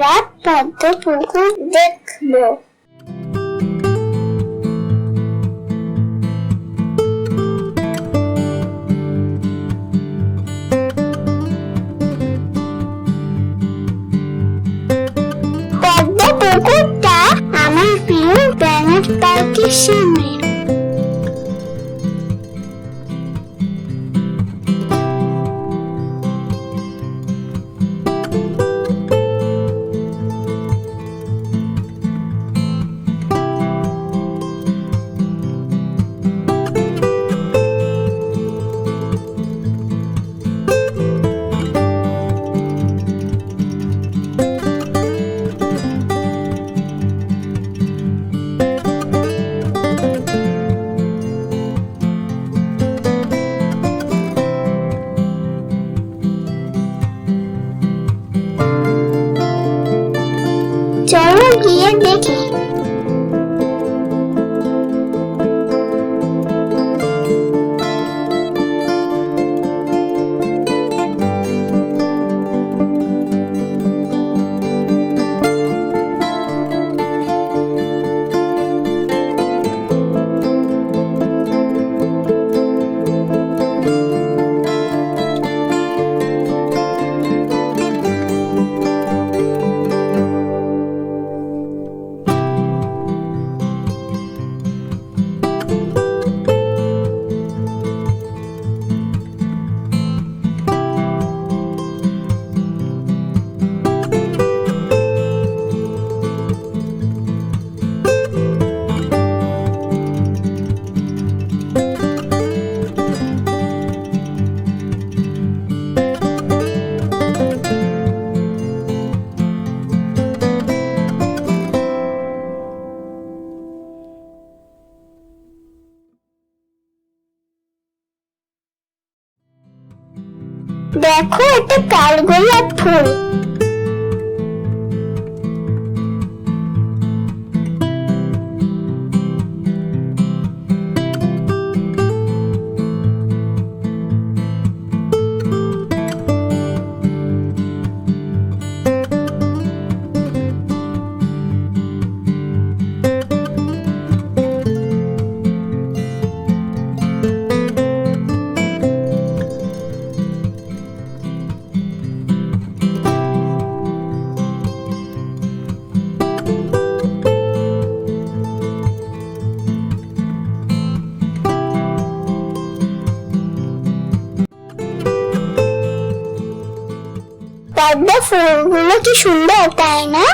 আমরা পদ্ম পুকুর দেখব। আমার প্রিয় প্ল্যানেট পার্কের সামনে। দেখো এটা কালগোলাপ ফুল। পদ্ম ফুলগুলো কি সুন্দর তাই না?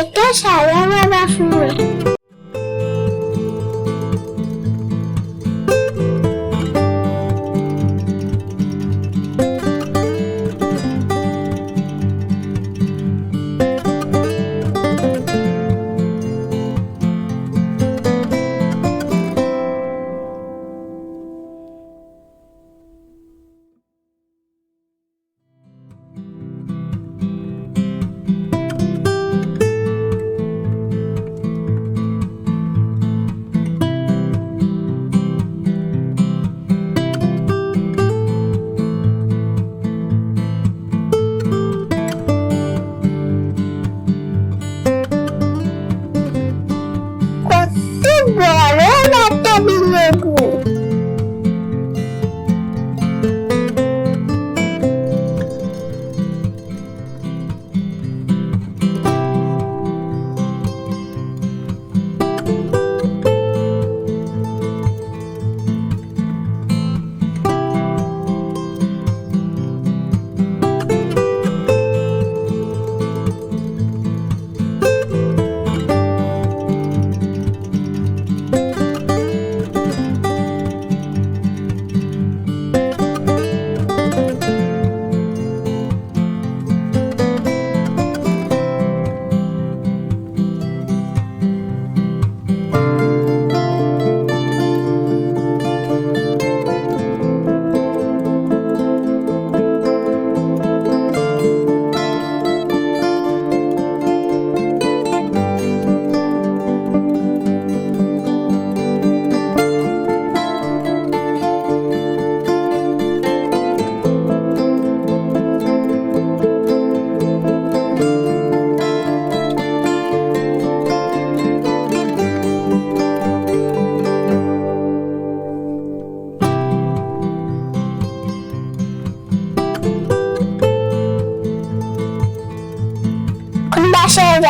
এটা সাদা বাবা ফুল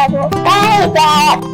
大叔